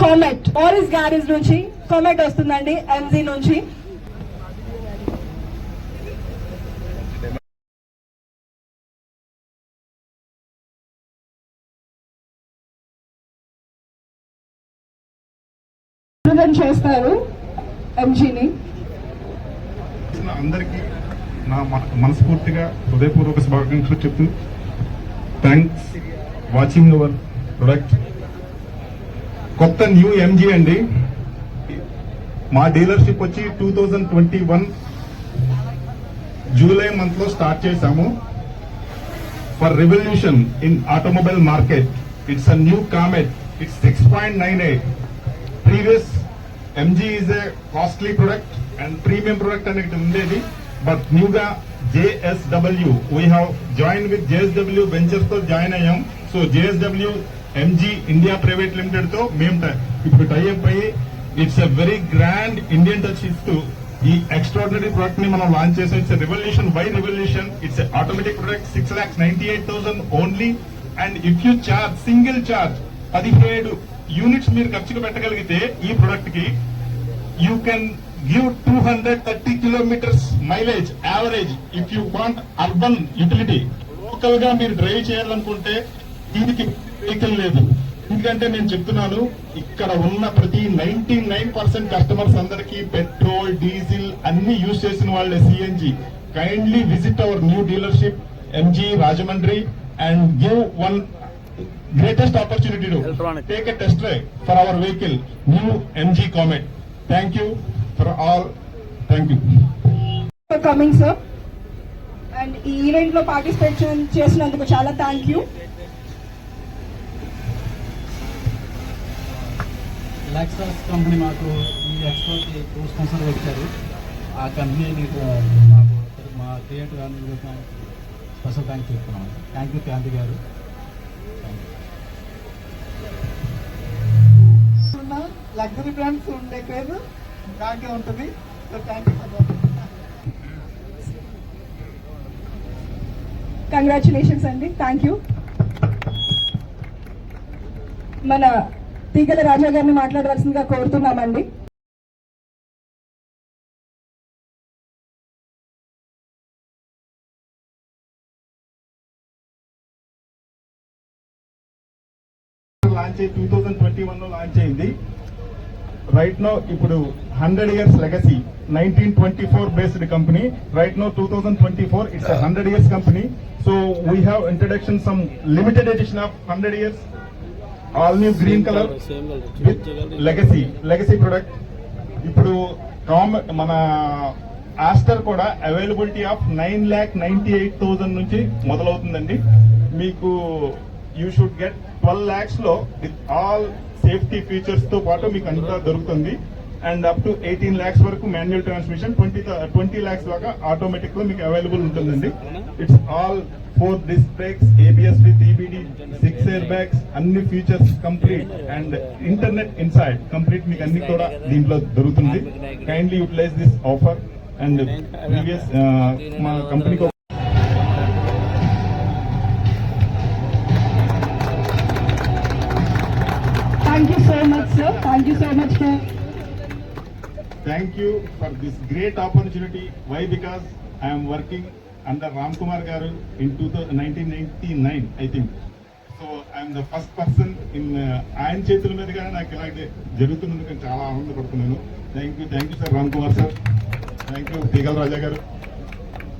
Comet ఆరిస్ garage నుంచి Comet వస్తుందండి ఎంజీ నుంచి. చేస్తారు ఎంజీని అందరికీ నా మనస్ఫూర్తిగా హృదయపూర్వక శుభాకాంక్షలు చెప్తూ థ్యాంక్స్ వాచింగ్ అవర్ ప్రొడక్ట్ కొత్త న్యూ ఎంజీ అండి. మా డీలర్షిప్ వచ్చి two thousand twenty one July మంత్లో స్టార్ట్ చేశాము. For revolution in automobile market it's a new Comet it's six point nine eight. Previous MG is a costly product and premium product అనేది ఉండేది. But న్యూగా JSW we have join with JSW వెంచర్స్తో join అయ్యాం. So JSW MG India private లిమిటెడ్తో మేము ఇప్పుడు tie up అయ్యి it's a very grand Indian touch ఇస్తూ ఈ ఎక్స్ట్రాడినరీ ప్రొడక్ట్ని మనం లాంచ్ చేసాం it's revolution why revolution it's automatic product six lakhs ninety eight thousand only and if you charge single charge పదిహేడు యూనిట్స్ మీరు ఖర్చుకు పెట్టగలిగితే ఈ ప్రొడక్ట్కి you can give two hundred thirty kilometres mileage average if you want urban utility లోకల్గా మీరు drive చేయాలనుకుంటే దీనికి vehicle లేదు ఎందుకంటే నేను చెప్తున్నాను ఇక్కడ ఉన్న ప్రతి నైన్టీ నైన్ పర్సెంట్ కస్టమర్స్ అందరికీ పెట్రోల్ డీజిల్ అన్ని యూజ్ చేసిన వాళ్ళే CNG kindly visit our new dealership MG Rajahmundry and give one greatest opportunity to take a test drive for our vehicle, new MG Comet. Thank you for all. Thank you. For coming sir and ఈ ఈవెంట్లో participate చేసినందుకు చాలా thank you Lexus company మాకు ఈ ఎక్స్పోకి two sponsor వచ్చారు ఆ company నీకు మాకు మా క్రియేటివ్ స్పెషల్ థ్యాంక్ చెప్తున్నాం. థ్యాంక్ యూ క్రాంతి గారు. లగ్జరీ బ్రాండ్స్ ఉండే పేరు దాంట్లో ఉంటుంది. సో థ్యాంక్ యూ కంగ్రాచులేషన్స్ అండి థ్యాంక్ యూ మన తీగల రాజా గారిని మాట్లాడవలసిందిగా కోరుతున్నామండి. లాంచ్ అయ్యి two thousand twenty one launch అయింది. రైట్ నో ఇప్పుడు hundred years legacy nineteen twenty four based company right now two thousand twenty four it's hundred years company so we have introduction some limited edition of hundred years all new green colour with legacy legacy product ఇప్పుడు కామ్ మన Astor కూడా availability of nine lakh ninety eight thousand నుంచి మొదలవుతుందండి. మీకు you should get twelve ల్యాక్స్లో with all safety ఫీచర్స్తో పాటు మీకు అంతా దొరుకుతుంది. And up to eighteen lakhs వరకు manual transmission twenty twenty lakhs దాకా ఆటోమేటిక్లో మీకు అవైలబుల్ ఉంటుందండి. It's all four disc brakes ABS with EBD six air bags అన్ని features complete and internet inside complete మీకు అన్ని కూడా దీంట్లో దొరుకుతుంది kindly utilise this offer and previous మా కంపెనీకి thank you so much sir thank you so much for Thank you for this great opportunity. Why? Because I am working under Ram Kumar Garu in 2000 1999, I think. So I'm the first person in ఆయన చేతుల మీదుగా నాకు ఇలాంటి జరుగుతున్నందుకు నేను చాలా ఆనందపడుతున్నాను. Thank you thank you sir Ram Kumar sir thank you Teegala Raja గారు.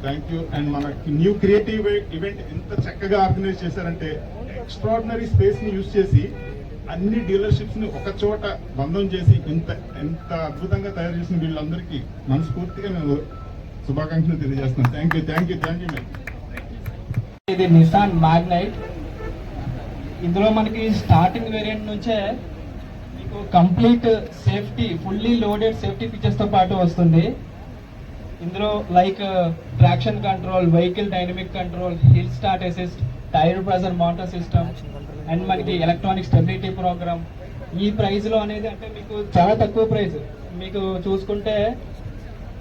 Thank you and మన న్యూ క్రియేటివ్ ఈవెంట్ ఎంత చక్కగా ఆర్గనైజ్ చేశారంటే ఎక్స్ట్రాడినరీ స్పేస్ని యూజ్ చేసి అన్ని డీలర్షిప్స్ని ఒక చోట బంధం చేసి ఇంత ఎంత అద్భుతంగా తయారు చేసిన వీళ్ళందరికీ మనస్ఫూర్తిగా మేము శుభాకాంక్షలు తెలియజేస్తున్నాను. Thank you thank you thank you ఇది నిసాన్ మ్యాగ్నైట్ ఇందులో మనకి స్టార్టింగ్ వేరియంట్ నుంచే మీకు complete safety fully loaded safety ఫీచర్స్తో పాటు వస్తుంది. ఇందులో like traction control vehicle dynamic control hill start assist tyre pressure motor system and మనకి ఎలక్ట్రానిక్ స్టెబిలిటీ ప్రోగ్రామ్ ఈ ప్రైస్లో అనేది అంటే మీకు చాలా తక్కువ ప్రైస్ మీకు చూసుకుంటే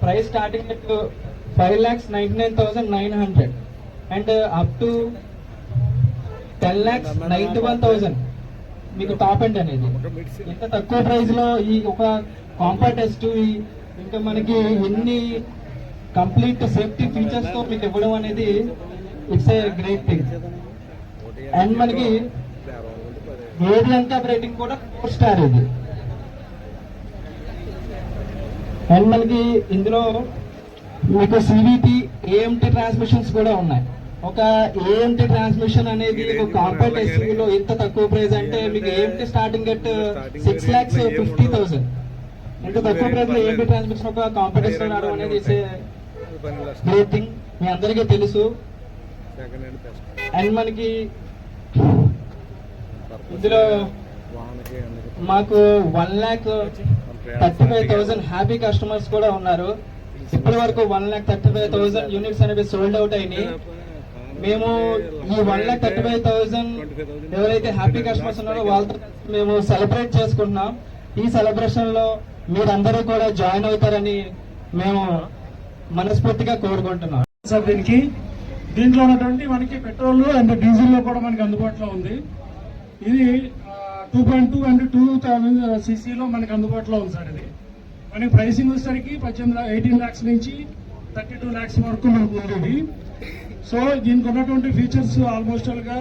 price starting five lakhs ninety nine thousand nine hundred and up to ten lakhs ninety one thousand మీకు టాప్ ఎండ్ అనేది. ఇంత తక్కువ ప్రైస్లో ఈ ఒక కాంపాక్ట్ టెస్ట్ ఇంకా మనకి ఎన్ని కంప్లీట్ సేఫ్టీ ఫీచర్స్తో మీకు ఇవ్వడం అనేది it's a great thing and మనకి వేరియంట్ ఆఫ్ రేటింగ్ కూడా ఫోర్ స్టార్ ఇది. అండ్ మనకి ఇందులో మీకు సివిటి ఏఎంటి ట్రాన్స్మిషన్స్ కూడా ఉన్నాయి. ఒక ఏఎంటి ట్రాన్స్మిషన్ అనేది ఒక కాంపాక్ట్ ఎస్యూవీ లో ఇంత తక్కువ ప్రైస్ అంటే మీకు AMT starting at six lakhs fifty thousand ఇంత తక్కువ ప్రైస్లో ఏఎంటి ట్రాన్స్మిషన్ ఒక ఎస్యూవీ రావడం అనేది గ్రేట్ థింగ్ మీ అందరికీ తెలుసు. అండ్ మనకి ఇందులో మాకు one lakh thirty five thousand happy customers కూడా ఉన్నారు. ఇప్పటి వరకు one lakh thirty five thousand units అనేవి సోల్డ్ అవుట్ అయినాయి. మేము ఈ one lakh thirty five thousand ఎవరైతే హ్యాపీ కస్టమర్స్ ఉన్నారో వాళ్ళతో మేము సెలబ్రేట్ చేసుకుంటున్నాం. ఈ సెలబ్రేషన్లో మీరందరూ కూడా జాయిన్ అవుతారని మేము మనస్ఫూర్తిగా కోరుకుంటున్నాం. సార్ దీనికి దీంట్లో ఉన్నటువంటి మనకి పెట్రోల్ అండ్ డీజిల్లో కూడా మనకి అందుబాటులో ఉంది. ఇది two point two and two thousand సీసీలో మనకి అందుబాటులో ఉంది సార్ ఇది. మనకి ప్రైసింగ్ వచ్చేసరికి పద్దెనిమిది ఎయిటీన్ ల్యాక్స్ నుంచి థర్టీ టూ ల్యాక్స్ వరకు మనకు ఉంది ఇది. సో దీనికి ఉన్నటువంటి ఫీచర్స్ ఆల్మోస్ట్ ఆల్గా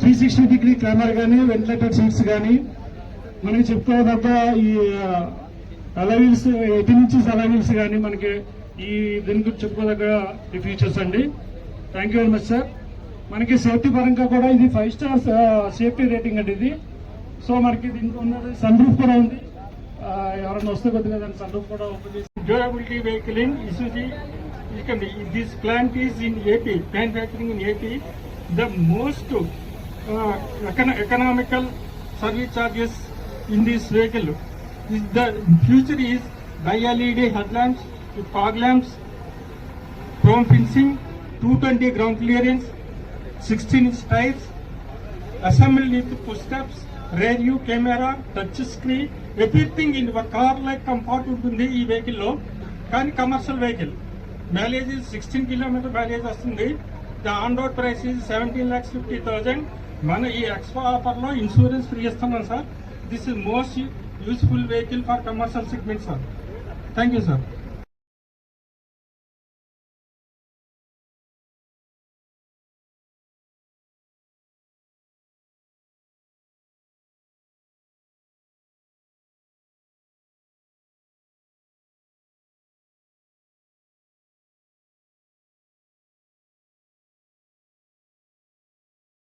త్రీ సిక్స్టీ డిగ్రీ కెమెరా కానీ వెంటిలేటెడ్ సీట్స్ కానీ మనకి చెప్పుకోదగ్గ ఈ అలవీల్స్ ఎయిటీన్ ఇంచెస్ అలవీల్స్ కానీ మనకి ఈ దీని గురించి చెప్పుకోదగ్గ ఈ ఫీచర్స్ అండి. Thank you very much sir మనకి సేఫ్టీ పరంగా కూడా ఇది ఫైవ్ స్టార్ సేఫ్టీ రేటింగ్ అండి ఇది. సో మనకి దీంట్లో ఉన్నది సన్ రూఫ్ కూడా ఉంది. ఎవరైనా వస్తే కొద్దిగా దాని సన్ రూఫ్ కూడా ఓపెన్ చేసి డ్యూరబిలిటీ వెహికల్ ఇన్ ఇక్కడ this plant is in AP manufacturing in AP the most economical service charges in this vehicle. Is the future is by LED headlamps, fog lamps, chrome fencing, 220 ground clearance, 16 inch tires, assembled with push steps, rear view camera, touch screen, everything car like comfort ఉంటుంది ఈ వెహికల్లో కానీ commercial vehicle mileage sixteen kilometre mileage వస్తుంది. The on road price is seventeen lakhs fifty thousand మన ఈ extra ఆఫర్లో insurance free ఇస్తున్నాం sir this is most useful vehicle for commercial segment sir thank you sir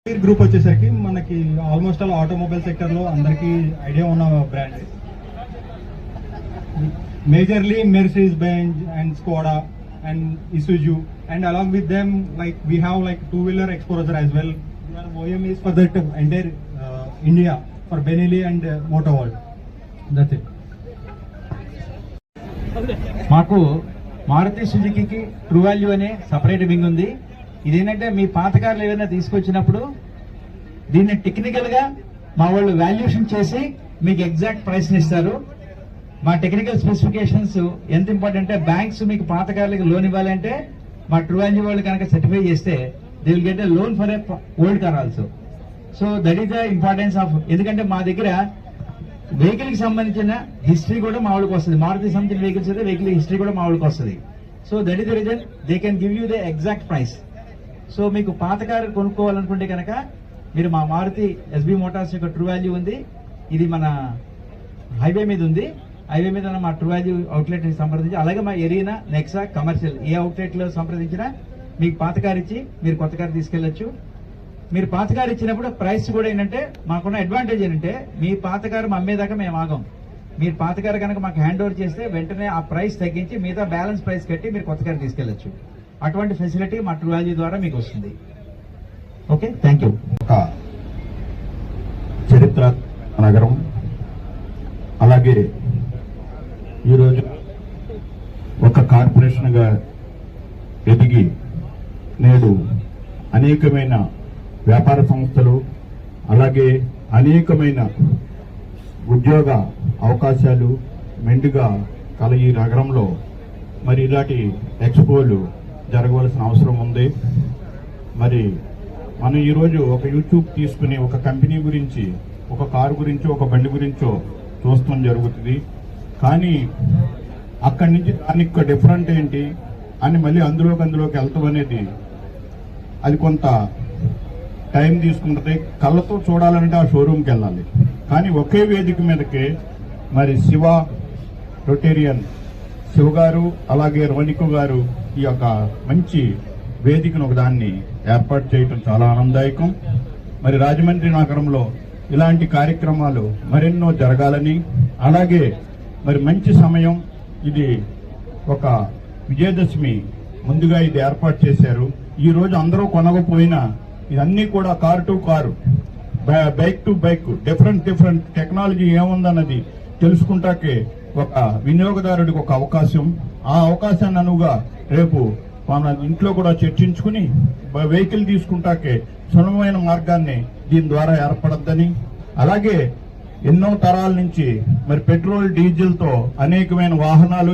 group వచ్చేసరికి మనకి almost all automobile సెక్టర్లో అందరికి idea ఉన్న brand majorly Mercedes Benz and Skoda and Isuzu and along with them like we have like two wheeler exposure as well OEM is for that entire India for Benelli and Moto World that it మాకు Maruti Suzuki true Value అనే separate wing ఉంది. ఇదేంటంటే మీ పాతకారులు ఏదైనా తీసుకొచ్చినప్పుడు దీన్ని టెక్నికల్గా మా వాళ్ళు వాల్యుయేషన్ చేసి మీకు ఎగ్జాక్ట్ ప్రైస్ ఇస్తారు. మా టెక్నికల్ స్పెసిఫికేషన్స్ ఎంత ఇంపార్టెంట్ అంటే బ్యాంక్స్ మీకు పాతకారులకు లోన్ ఇవ్వాలంటే మా ట్రూ వాల్యూ వాళ్ళు కనుక సర్టిఫై చేస్తే they will get a loan for a old car also so that is the importance of ఎందుకంటే మా దగ్గర వెహికల్కి సంబంధించిన హిస్టరీ కూడా మా వాళ్ళకి వస్తుంది. మారుతి సంబంధించిన వెహికల్స్ అయితే వెహికల్ హిస్టరీ కూడా మా వాళ్ళకి వస్తుంది. So that is the reason they can give you the exact price so మీకు పాత కారు కొనుక్కోవాలనుకుంటే కనుక మీరు మా మారుతి ఎస్బీ మోటార్స్ యొక్క ట్రూ వాల్యూ ఉంది. ఇది మన హైవే మీద ఉంది. హైవే మీద మా ట్రూ వాల్యూ అవుట్లెట్ సంప్రదించి అలాగే మా ఎరీనా నెక్సా కమర్షియల్ ఏ అవుట్లెట్లో సంప్రదించినా మీకు పాత కారు ఇచ్చి మీరు కొత్త కారు తీసుకెళ్ళొచ్చు మీరు పాత కారు ఇచ్చినప్పుడు ప్రైస్ కూడా ఏంటంటే మాకున్న అడ్వాంటేజ్ ఏంటంటే మీ పాత కారు అమ్మేదాకా మేము ఆగం. మీరు పాత కారు కనుక మాకు హ్యాండ్ ఓవర్ చేస్తే వెంటనే ఆ ప్రైస్ తగ్గించి మిగతా బ్యాలెన్స్ ప్రైస్ కట్టి మీరు కొత్త కారు తీసుకెళ్ళొచ్చు అటువంటి ఫెసిలిటీ మా ట్రూ వాల్యూ ద్వారా మీకు వస్తుంది. ఓకే థ్యాంక్ యూ ఒక చరిత్ర నగరం. అలాగే ఈరోజు ఒక కార్పొరేషన్గా ఎదిగి నేడు అనేకమైన వ్యాపార సంస్థలు అలాగే అనేకమైన ఉద్యోగ అవకాశాలు మెండుగా కల ఈ నగరంలో. మరి ఇలాంటి ఎక్స్పోలు జరగవలసిన అవసరం ఉంది. మరి మనం ఈరోజు ఒక యూట్యూబ్ తీసుకుని ఒక కంపెనీ గురించి ఒక కారు గురించో ఒక బండి గురించో చూస్తాం జరుగుతుంది. కానీ అక్కడి నుంచి దానికి డిఫరెంట్ ఏంటి అని మళ్ళీ అందులోకి అందులోకి వెళ్తాం అనేది అది కొంత టైం తీసుకుంటుంది. కళ్ళతో చూడాలంటే ఆ షోరూమ్కి వెళ్ళాలి. కానీ ఒకే వేదిక మీదకే మరి శివ రొటేరియన్ శివ గారు అలాగే రోనికు గారు ఈ యొక్క మంచి వేదికను ఒకదాన్ని ఏర్పాటు చేయటం చాలా ఆనందదాయకం. మరి రాజమండ్రి నగరంలో ఇలాంటి కార్యక్రమాలు మరెన్నో జరగాలని అలాగే మరి మంచి సమయం ఇది ఒక విజయదశమి ముందుగా ఇది ఏర్పాటు చేశారు. ఈ రోజు అందరూ కొనకపోయినా ఇదన్నీ కూడా car to car by- bike to bike different different technology ఏముందన్నది తెలుసుకుంటాకే ఒక వినియోగదారుడికి ఒక అవకాశం. ఆ అవకాశాన్ని అనువుగా రేపు మన ఇంట్లో కూడా చర్చించుకుని వెహికల్ తీసుకుంటాకే సులభమైన మార్గాన్ని దీని ద్వారా ఏర్పడద్దని. అలాగే ఎన్నో తరాల నుంచి మరి పెట్రోల్ డీజిల్తో అనేకమైన వాహనాలు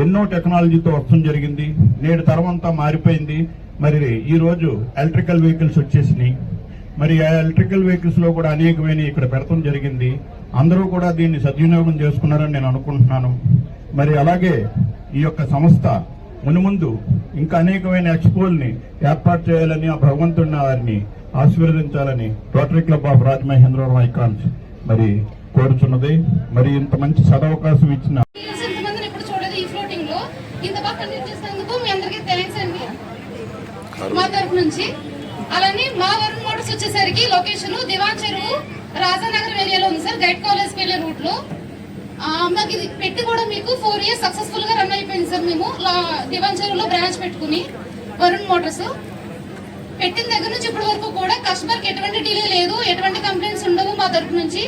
ఎన్నో టెక్నాలజీతో వస్తడం జరిగింది. నేడు తరం అంతా మారిపోయింది. మరి ఈరోజు ఎలక్ట్రికల్ వెహికల్స్ వచ్చేసినాయి. మరి ఆ ఎలక్ట్రికల్ వెహికల్స్లో కూడా అనేకమైన ఇక్కడ పెడతం జరిగింది. అందరూ కూడా దీన్ని సద్వినియోగం చేసుకున్నారని నేను అనుకుంటున్నాను. మరి అలాగే ఈ యొక్క సంస్థ మునుముందు ఇంకా అనేకమైన ఎక్స్పోల్ని ఏర్పాటు చేయాలని ఆ భగవంతుడిని వారిని ఆశీర్వదించాలని Rotary Club of Rajamahendravaram Icons మరి కోరుచున్నది. మరి ఇంత మంచి సదవకాశం ఇచ్చిన మా నుంచి. అలానే వచ్చేసరికి లొకేషన్ దివాన్ చెరువు రాజానగర్ ఏరియాలో ఉంది సార్ గైడ్ కాలేజ్ వెళ్ళే రూట్లో మాకు ఇది పెట్టి కూడా మీకు ఫోర్ ఇయర్స్ సక్సెస్ఫుల్గా రన్ అయిపోయింది సార్ మేము. లా- దివాన్ చెరువులో బ్రాంచ్ పెట్టుకుని వరుణ్ మోటార్స్ పెట్టిన దగ్గర నుంచి ఇప్పటి వరకు కూడా కస్టమర్కి ఎటువంటి డిలే లేదు ఎటువంటి కంప్లైంట్స్ ఉండవు మా తరఫు నుంచి.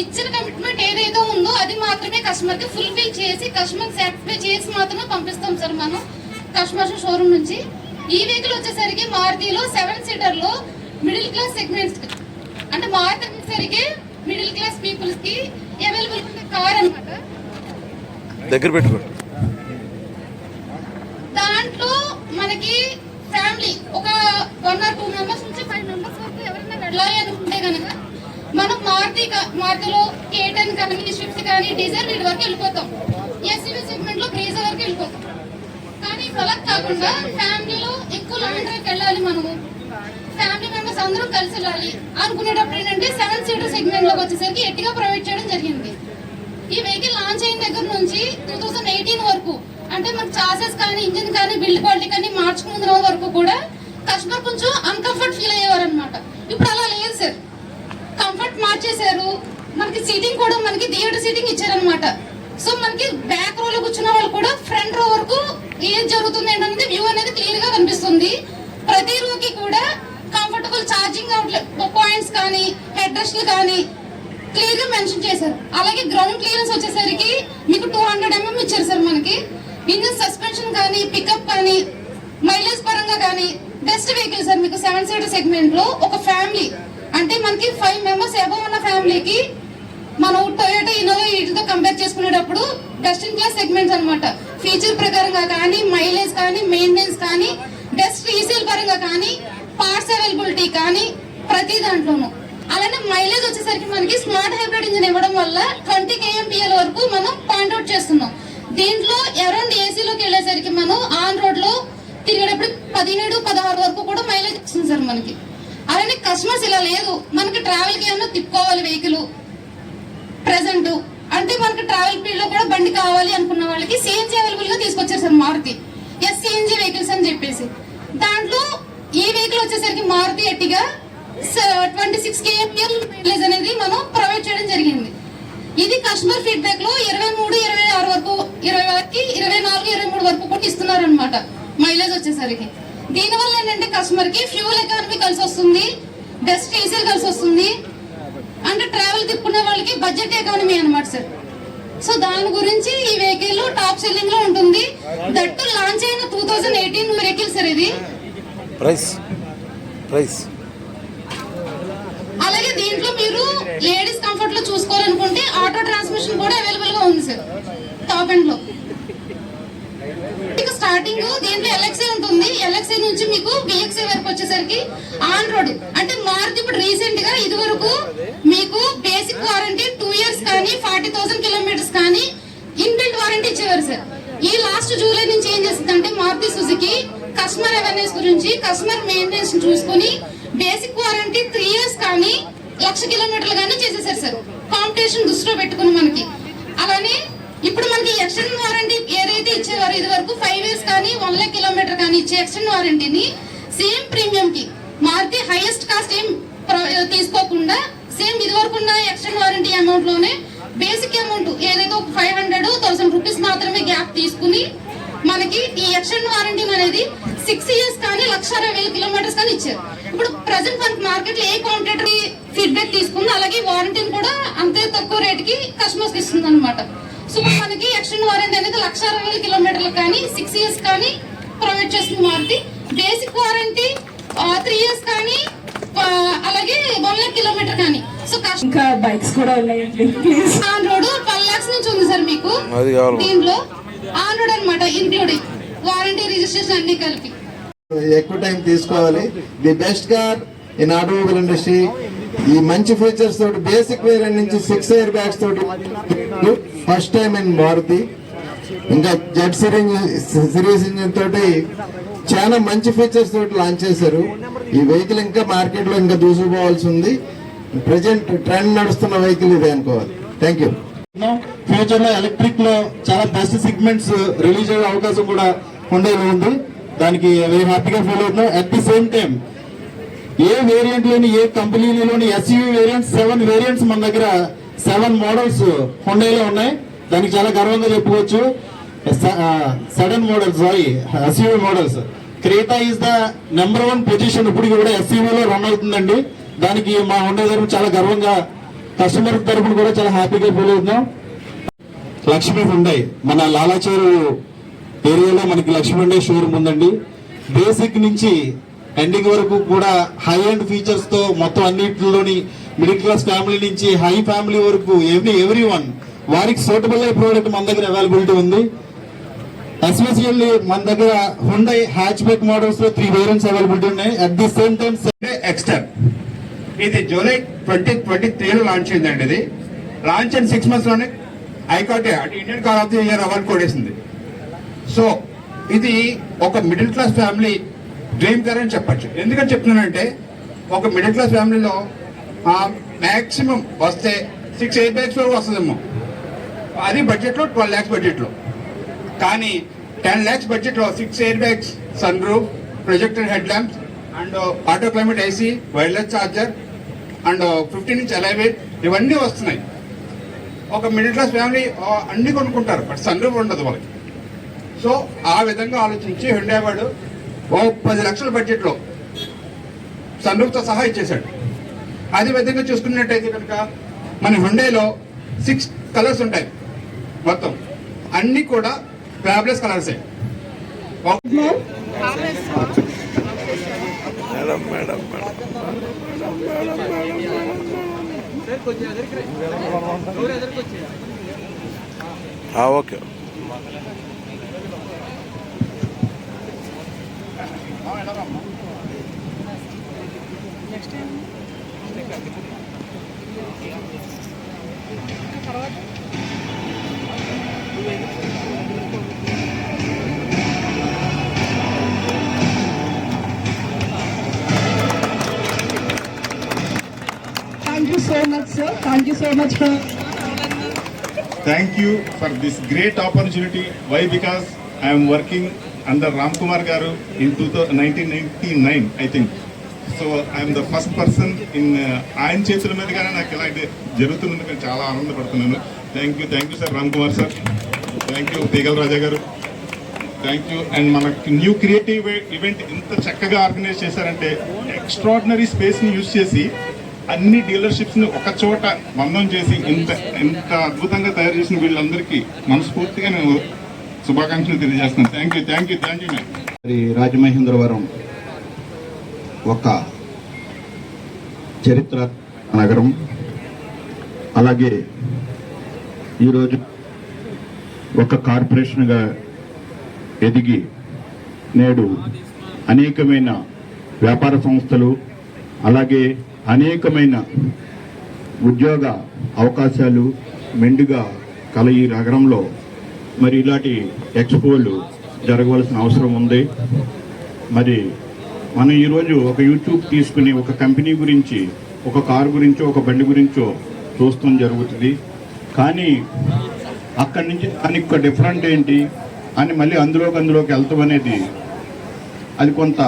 ఇచ్చిన కమిట్మెంట్ ఏదైతే ఉందో అది మాత్రమే కస్టమర్కి ఫుల్ఫిల్ చేసి కస్టమర్ సాటిస్ఫై చేసి మాత్రమే పంపిస్తాం సార్ మనం కస్టమర్స్ షోరూమ్ నుంచి. ఈ వెహికల్ వచ్చేసరికి మారుతిలో సెవెన్ సీటర్లో మిడిల్ క్లాస్ సెగ్మెంట్స్. అంటే మారుతి వచ్చేసరికి మిడిల్ క్లాస్ పీపుల్స్కి అవైలబుల్ కార్ అన్నమాట. దగ్గర పెట్టుకో. దాంట్లో మనకి ఫ్యామిలీ ఒక వన్ ఆర్ టూ మెంబర్స్ నుంచి ఫైవ్ మెంబర్స్ వరకు ఎవరైనా వెళ్ళాలి అనుకుంటే కనుక మనం మారుతి మారుతిలో కేటన్ కానీ స్విఫ్ట్ కానీ డీజల్ వీటి వరకు వెళ్ళిపోతాం. ఎస్యూవీ సెగ్మెంట్లో బ్రీజా వరకు వెళ్ళిపోతాం. కానీ ఇప్పుడు అలా కాకుండా ఫ్యామిలీలో ఎక్కువ లాంగ్ డ్రైవ్ వెళ్ళాలి మనము. మెంబర్స్ అందరం కలిసి వెళ్ళాలి అనుకునేటప్పుడు ఏంటంటే సెవెన్ సీటర్ సెగ్మెంట్లోకి వచ్చేసరికి ఎట్టిగా ప్రొవైడ్ చేయడం జరిగింది. ఈ వెహికల్ లాంచ్ అయిన దగ్గర నుంచి టూ థౌసండ్ ఎయిటీన్ వరకు అంటే మనకి చాసెస్ కానీ ఇంజిన్ కానీ బిల్డ్ క్వాలిటీ కానీ మార్చుకున్న రోజు వరకు కూడా కస్టమర్ కొంచెం అన్కంఫర్ట్ ఫీల్ అయ్యేవారు అనమాట ఇప్పుడు అలా లేదు సార్ కంఫర్ట్ మార్చేశారు. మనకి సీటింగ్ కూడా మనకి థియేటర్ సీటింగ్ ఇచ్చారనమాట సో మనకి బ్యాక్ రోలో కూర్చున్న వాళ్ళు కూడా ఫ్రంట్ రో వరకు ఏం జరుగుతుంది అనేది వ్యూ అనేది క్లియర్గా కనిపిస్తుంది. ప్రతి రోకి కూడా కంఫర్టబుల్ ఛార్జింగ్ పాయింట్స్ కానీ హెడ్ రెస్ట్లు కానీ క్లియర్గా మెన్షన్ చేశారు. అలాగే గ్రౌండ్ క్లియరెన్స్ వచ్చేసరికి మీకు టూ హండ్రెడ్ ఎంఎం ఇచ్చారు సార్ మనకి. ఇంజిన్ సస్పెన్షన్ కానీ పికప్ కానీ మైలేజ్ పరంగా కానీ బెస్ట్ వెహికల్ సార్ మీకు సెవెన్ సీటర్ సెగ్మెంట్లో ఒక ఫ్యామిలీ అంటే మనకి ఫైవ్ మెంబర్స్ ఎబో ఉన్న ఫ్యామిలీకి మనం టొయోటా ఇన్నోవా వీటితో కంపేర్ చేసుకునేటప్పుడు బెస్ట్ ఇన్ క్లాస్ సెగ్మెంట్స్ అనమాట ఫీచర్ ప్రకారంగా కానీ మైలేజ్ కానీ మెయింటెనెన్స్ కానీ బెస్ట్ రీసేల్ పరంగా కానీ పార్ట్స్ అవైలబిలిటీ కానీ ప్రతి దాంట్లోనూ. అలానే మైలేజ్ వచ్చేసరికి మనకి స్మార్ట్ హైబ్రిడ్ ఇంజిన్ ఇవ్వడం వల్ల ట్వంటీ కేఎంపిఎల్ వరకు మనం పాయింట్అవుట్ చేస్తున్నాం. దీంట్లో అరౌండ్ ఏసీలోకి వెళ్ళేసరికి మనం ఆన్ రోడ్లో తిరిగేటప్పుడు పదిహేడు పదహారు వరకు కూడా మైలేజ్ ఇస్తుంది సార్ మనకి. అలానే కస్టమర్స్ ఇలా లేదు. మనకి ట్రావెల్కి ఏమన్నా తిప్పుకోవాలి వెహికల్ ప్రెసెంట్ అంటే మనకి ట్రావెల్ పీరియడ్లో కూడా బండి కావాలి అనుకున్న వాళ్ళకి సిఎన్జీ అవైలబుల్గా తీసుకొచ్చారు sir Maruti. S CNG vehicles అని చెప్పేసి. దాంట్లో ఈ వెహికల్ వచ్చేసరికి Maruti ఎట్టిగా twenty six KML mileage అనేది మనం ప్రొవైడ్ చేయడం జరిగింది. ఇది కస్టమర్ ఫీడ్బ్యాక్లో ఇరవై మూడు ఇరవై ఆరు వరకు ఇరవై వరకు ఇరవై నాలుగు ఇరవై మూడు వరకు కూడా ఇస్తున్నారు అనమాట మైలేజ్ వచ్చేసరికి. దీనివల్ల ఏంటంటే కస్టమర్కి ఫ్యూల్ ఎకానమీ కలిసి వస్తుంది డస్ట్ ఏసీ కలిసి వస్తుంది అంటే ట్రావెల్ తిప్పుకునే వాళ్ళకి బడ్జెట్ ఎకానమీ అనమాట సార్ సో దాని గురించి ఈ వెహికల్ టాప్ సెల్లింగ్లో ఉంటుంది. దట్టు లాంచ్ అయిన two thousand eighteen vehicle sir ఇది. Price price. అలాగే దీంట్లో మీరు లేడీస్ కంఫర్ట్లో చూసుకోవాలనుకుంటే ఆటో ట్రాన్స్మిషన్ కూడా అవైలబుల్గా ఉంది సార్ టాప్ ఎండ్లో. ఇక స్టార్టింగ్ దీంట్లో ఎల్ఎక్సీ ఉంటుంది. ఎల్ఎక్సీ నుంచి మీకు బిఎక్సీ వరకు వచ్చేసరికి ఆన్ రోడ్ అంటే మారుతి ఇప్పుడు రీసెంట్గా ఇది వరకు మీకు బేసిక్ వారంటీ టూ ఇయర్స్ కానీ ఫార్టీ థౌసండ్ కిలోమీటర్స్ కానీ ఇన్బిల్ట్ వారంటీ ఇచ్చేవారు సార్ ఈ లాస్ట్ జూలై నుంచి ఏం చేస్తుందంటే మారుతి సుజుకి కస్టమర్ అవేర్నెస్ గురించి కస్టమర్ మెయింటెనెన్స్ చూసుకుని బేసిక్ వారంటీ త్రీ ఇయర్స్ కానీ లక్ష కిలోమీటర్లు కానీ చేసేసారు సార్. కాంపిటీషన్ దృష్టిలో పెట్టుకుని మనకి. అలానే ఇప్పుడు మనకి ఎక్స్టెండ్ వారంటీ ఏదైతే ఇచ్చేవారు ఇది వరకు ఫైవ్ ఇయర్స్ కానీ వన్ లాక్ కిలోమీటర్ కానీ ఇచ్చే ఎక్స్టెండ్ వారంటీని సేమ్ ప్రీమియం కి మారుతి హైయెస్ట్ కాస్ట్ ఏం ప్ర- తీసుకోకుండా సేమ్ ఇది వరకు ఉన్న ఎక్స్టెండ్ వారంటీ అమౌంట్లోనే బేసిక్ అమౌంట్ ఏదైతే ఒక ఫైవ్ హండ్రెడ్ థౌసండ్ రూపీస్ మాత్రమే గ్యాప్ తీసుకుని మనకి ఈ ఎక్స్టెండ్ వారంటీ అనేది సిక్స్ ఇయర్స్ కానీ లక్ష అరవై వేల కిలోమీటర్స్ కానీ ఇచ్చారు. ఇప్పుడు ప్రజెంట్ మనకి మార్కెట్లో ఏ కాంపిటేటర్ ఫీడ్బ్యాక్ తీసుకుంది అలాగే వారంటీని కూడా అంతే తక్కువ రేట్కి కస్టమర్స్ ఇస్తుంది అనమాట సో మనకి ఎక్స్టెండ్ వారంటీ అనేది లక్ష అరవై వేల కిలోమీటర్లు కానీ సిక్స్ ఇయర్స్ కానీ ప్రొవైడ్ చేస్తుంది Maruti. Basic warranty three years కానీ అలాగే వన్ లాక్ కిలోమీటర్ కానీ. సో ఇంకా బైక్స్ కూడా ఉన్నాయండి రోడ్ ట్వెల్వ్ లాక్స్ నుంచి ఉంది సార్ మీకు. దీంట్లో అనమాట ఇంక్లూడింగ్ వారంటీ రిజిస్ట్రేషన్ అన్ని కలిపి. ఎక్కువ టైం తీసుకోవాలి. The best car in automobile industry ఈ మంచి ఫీచర్స్ తోటి బేసిక్ వేరే నుంచి సిక్స్ ఇయర్ బ్యాగ్స్ తోటి ఫస్ట్ టైం ఇన్ మారుతి. ఇంకా జెడ్ సిరీస్ సిరీస్ ఇంజిన్ తోటి చాలా మంచి ఫీచర్స్ తోటి లాంచ్ చేశారు. ఈ వెహికల్ ఇంకా మార్కెట్లో ఇంకా దూసుకుపోవాల్సి ఉంది. ప్రజెంట్ ట్రెండ్ నడుస్తున్న వెహికల్ ఇదే అనుకోవాలి. థ్యాంక్ యూ ఫ్యూచర్లో ఎలక్ట్రిక్లో చాలా బెస్ట్ సిగ్మెంట్స్ రిలీజ్ అయ్యే అవకాశం కూడా ఉండేది ఉంది. దానికి వెరీ హ్యాపీగా ఫీల్ అవుతున్నాం. అట్ ది సేమ్ టైం ఏ వేరియంట్లోని ఏ కంపెనీలోని ఎస్యూవీ వేరియంట్స్ సెవెన్ వేరియంట్స్ మన దగ్గర సెవెన్ మోడల్స్ హుండైలో ఉన్నాయి. దానికి చాలా గర్వంగా చెప్పుకోవచ్చు. Sedan models sorry SUV models Creta is the number one position ఇప్పుడు కూడా SUV రన్ అవుతుందండి. దానికి మా హుండే తరఫు చాలా గర్వంగా కస్టమర్ తరఫున కూడా చాలా హ్యాపీగా ఫీల్ అవుతున్నాం. లక్ష్మీ హుండై మన లాలాచేరు ఏరియాలో మనకి లక్ష్మీ హుండై షోరూమ్ ఉందండి. బేసిక్ నుంచి ఎండింగ్ వరకు కూడా హై అండ్ ఫీచర్స్తో మొత్తం అన్నింటిలోని మిడిల్ క్లాస్ ఫ్యామిలీ నుంచి హై ఫ్యామిలీ వరకు ఎవ్రీ ఎవ్రీ వన్ వారికి సూటబుల్ అయ్యే ప్రోడక్ట్ మన దగ్గర అవైలబిలిటీ ఉంది. ఎస్పెషల్లీ మన దగ్గర హుండై హ్యాచ్ బ్యాక్ మోడల్స్లో త్రీ వేరియంట్స్ అవైలబిలిటీ ఉన్నాయి. At the same time Exter ఇది జూలై ట్వంటీ ట్వంటీ త్రీలో లాంచ్ అయిందండి ఇది. లాంచ్ అయిన సిక్స్ మంత్స్లోనే హైకోర్టు అంటే Indian car of the year award కొడేసింది so ఇది ఒక middle class family dream car అని చెప్పచ్చు. ఎందుకని చెప్తున్నానంటే ఒక మిడిల్ క్లాస్ ఫ్యామిలీలో మ్యాక్సిమం వస్తే సిక్స్ ఎయిట్ ల్యాక్స్ వరకు వస్తుందేమో. అది బడ్జెట్లో ట్వెల్వ్ ల్యాక్స్ బడ్జెట్లో కానీ టెన్ ల్యాక్స్ బడ్జెట్లో six air bags sun roof projector head lamps and auto climate AC wireless charger and fifteen inch అలైవేట్ ఇవన్నీ వస్తున్నాయి. ఒక మిడిల్ క్లాస్ ఫ్యామిలీ అన్ని కొనుక్కుంటారు బట్ సన్ రూఫ్ ఉండదు వాళ్ళకి. సో ఆ విధంగా ఆలోచించి హుండా వాడు ఓ పది లక్షల బడ్జెట్లో సన్ రూఫ్తో సహా ఇచ్చేశాడు. అదే విధంగా చూసుకున్నట్టయితే కనుక మన హుండేలో సిక్స్ కలర్స్ ఉంటాయి మొత్తం. అన్ని కూడా ఫ్యాబ్లెస్ కలర్సే మేడం మేడం మేడం. ఆ, okay. Thank so much sir thank you so much for Thank you for this great opportunity. Why? Because I am working under Ram Kumar Garu in 2000 1999, I so I'm the first person in ఆయన చేతుల మీదుగానే నాకు ఇలాంటి జరుగుతున్నందుకు నేను చాలా ఆనందపడుతున్నాను. Thank you thank you sir Ram Kumar sir thank you Teegala Raja గారు thank you and మనకి న్యూ క్రియేటివ్ ఈవెంట్ ఇంత చక్కగా ఆర్గనైజ్ చేశారంటే ఎక్స్ట్రాడినరీ స్పేస్ని యూజ్ చేసి అన్ని డీలర్షిప్స్ని ఒక చోట బంధం చేసి ఇంత ఇంత అద్భుతంగా తయారు చేసిన వీళ్ళందరికీ మనస్ఫూర్తిగా నేను శుభాకాంక్షలు తెలియజేస్తున్నాను. Thank you thank you thank you మరి రాజమహేంద్రవరం ఒక చరిత్ర నగరం. అలాగే ఈరోజు ఒక కార్పొరేషన్గా ఎదిగి నేడు అనేకమైన వ్యాపార సంస్థలు అలాగే అనేకమైన ఉద్యోగ అవకాశాలు మెండుగా కల ఈ నగరంలో మరి ఇలాంటి ఎక్స్పోలు జరగవలసిన అవసరం ఉంది. మరి మనం ఈరోజు ఒక యూట్యూబ్ తీసుకుని ఒక కంపెనీ గురించి ఒక కారు గురించో ఒక బండి గురించో చూస్తాం జరుగుతుంది. కానీ అక్కడి నుంచి దానికి ఒక డిఫరెంట్ ఏంటి అని మళ్ళీ అందులోకి అందులోకి వెళ్తాం అనేది అది కొంత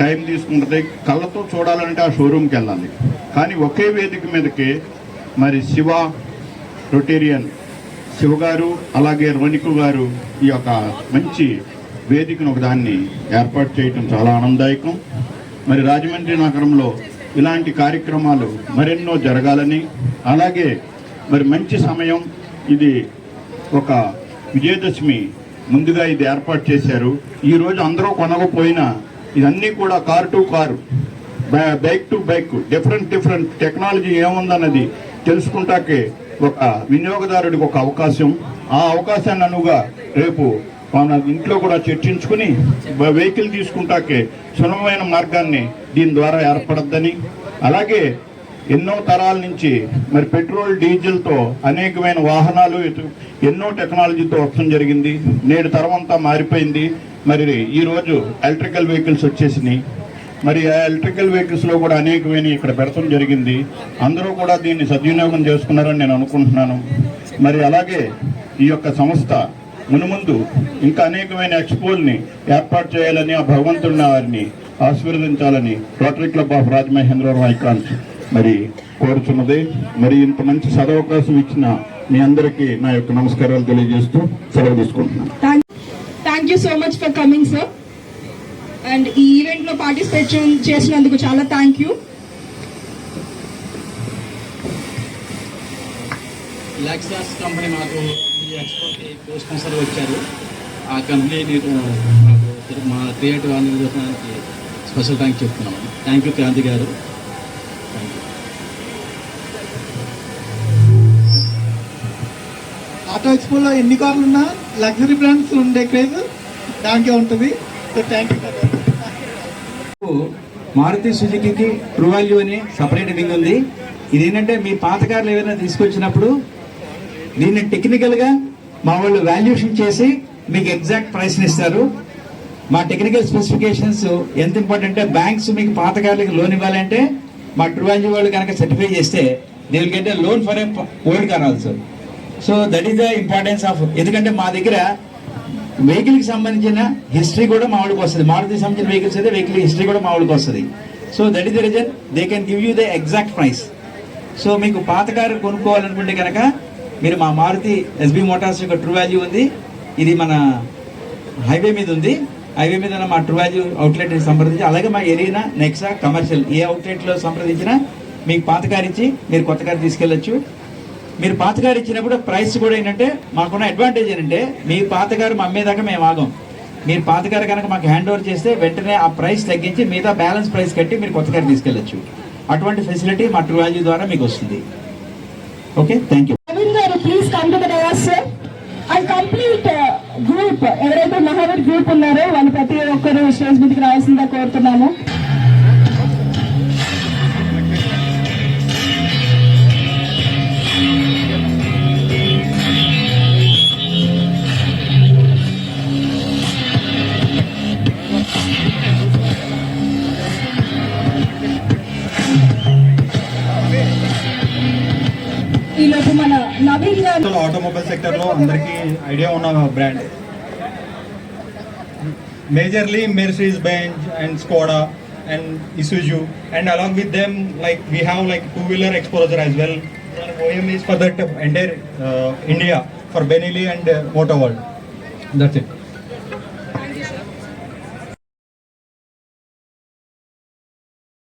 టైం తీసుకుంటుంది. కళ్ళతో చూడాలంటే ఆ షోరూమ్కి వెళ్ళాలి. కానీ ఒకే వేదిక మీదకి మరి శివ రొటేరియన్ శివ గారు అలాగే రోనికు గారు ఈ యొక్క మంచి వేదికను ఒకదాన్ని ఏర్పాటు చేయటం చాలా ఆనందదాయకం. మరి రాజమండ్రి నగరంలో ఇలాంటి కార్యక్రమాలు మరెన్నో జరగాలని అలాగే మరి మంచి సమయం ఇది ఒక విజయదశమి ముందుగా ఇది ఏర్పాటు చేశారు. ఈరోజు అందరూ కొనకపోయినా ఇవన్నీ కూడా car to car by- bike to bike different different technology ఏముందన్నది తెలుసుకుంటాకే ఒక వినియోగదారుడికి ఒక అవకాశం. ఆ అవకాశాన్ని అనుగా రేపు మన ఇంట్లో కూడా చర్చించుకుని వెహికల్ తీసుకుంటాకే సులభమైన మార్గాన్ని దీని ద్వారా ఏర్పడద్దని. అలాగే ఎన్నో తరాల నుంచి మరి పెట్రోల్ డీజిల్తో అనేకమైన వాహనాలు ఎన్నో టెక్నాలజీతో వస్తుంది జరిగింది. నేడు తరం అంతా మారిపోయింది. మరి ఈరోజు ఎలక్ట్రికల్ వెహికల్స్ వచ్చేసినాయి. మరి ఆ ఎలక్ట్రికల్ వెహికల్స్లో కూడా అనేకమైన ఇక్కడ పెడతాం జరిగింది. అందరూ కూడా దీన్ని సద్వినియోగం చేసుకున్నారని నేను అనుకుంటున్నాను. మరి అలాగే ఈ యొక్క సంస్థ మునుముందు ఇంకా అనేకమైన ఎక్స్పోల్ని ఏర్పాటు చేయాలని ఆ భగవంతుడిని వారిని ఆశీర్వదించాలని Rotary Club of Rajamahendravaram Icons మరి కోరుచున్నది. మరి ఇంత మంచి సదవకాశం ఇచ్చిన మీ అందరికీ నా యొక్క నమస్కారాలు తెలియజేస్తూ సెలవు తీసుకుంటున్నాను. Thank you so much for coming sir and ఈ ఈవెంట్లో పార్టిసిపేట్ చేసినందుకు చాలా థ్యాంక్ యూ లాక్సాస్ కంపెనీ మాకు ఈ ఎక్స్పోకి కో స్పాన్సర్ వచ్చారు. ఆ కంపెనీ మా క్రియేటివ్ నిర్వహణకి స్పెషల్ థ్యాంక్ చెప్తున్నాము. థ్యాంక్ యూ క్రాంతి గారు. ఆటో ఎక్స్పోలో ఎన్ని కార్లు ఉన్నా? లగ్జరీ బ్రాండ్స్ ఉండే క్రేజ్ దానికే ఉంటుంది. So thank you Maruti Suzuki True Value అని సపరేట్ వింగ్ ఉంది. ఇదేంటంటే మీ పాత కార్లు ఏమైనా తీసుకొచ్చినప్పుడు దీన్ని టెక్నికల్గా మా వాళ్ళు వాల్యుయేషన్ చేసి మీకు ఎగ్జాక్ట్ ప్రైస్ని ఇస్తారు. మా టెక్నికల్ స్పెసిఫికేషన్స్ ఎంత ఇంపార్టెంట్ అంటే బ్యాంక్స్ మీకు పాత కార్లకి లోన్ ఇవ్వాలంటే మా ట్రూ అంజీ వాళ్ళు కనుక సర్టిఫై చేస్తే they will get loan for a old car also so that is the importance of ఎందుకంటే మా దగ్గర వెహికల్కి సంబంధించిన హిస్టరీ కూడా మా వాళ్ళకి వస్తుంది. మారుతి సంబంధించిన వెహికల్స్ అయితే వెహికల్ హిస్టరీ కూడా మా వాళ్ళకి వస్తుంది. So that is the reason they can give you the exact price so మీకు పాత కారు కొనుక్కోవాలనుకుంటే కనుక మీరు మా మారుతి ఎస్బి మోటార్స్ యొక్క ట్రూ వాల్యూ ఉంది. ఇది మన హైవే మీద ఉంది. హైవే మీద మా ట్రూ అవుట్లెట్ సంప్రదించి అలాగే మా ఎరీనా నెక్సా కమర్షియల్ ఏ అవుట్లెట్లో సంప్రదించినా మీకు పాత కారు ఇచ్చి మీరు కొత్త కారు తీసుకెళ్ళొచ్చు. మీరు పాత కారు ఇచ్చినప్పుడు ప్రైస్ కూడా ఏంటంటే మాకున్న అడ్వాంటేజ్ ఏంటంటే మీ పాత కారు అమ్మేదాకా మేము ఆగం. మీరు పాత కారు కనుక మాకు హ్యాండ్ ఓవర్ చేస్తే వెంటనే ఆ ప్రైస్ తగ్గించి మిగతా బ్యాలెన్స్ ప్రైస్ కట్టి మీరు కొత్త కారు తీసుకెళ్ళొచ్చు. అటువంటి ఫెసిలిటీ మా ట్రూ వాల్యూ ద్వారా మీకు వస్తుంది. ఓకే? థ్యాంక్ యూ ఎవరైతే మహావీర్ గ్రూప్ ఉన్నారో. వాళ్ళు ప్రతి ఒక్కరు స్టేజ్ మీదకి రావాల్సిందిగా కోరుతున్నాము. మన ఆటోమొబైల్ సెక్టర్లో అందరికీ ఐడియా ఉన్న brand. majorly Mercedes Benz and Skoda and Isuzu, and along with them, like we have like two-wheeler exposure as well. Our OEM is for that uh, entire uh, India for Benelli and uh, Motor World. That's it.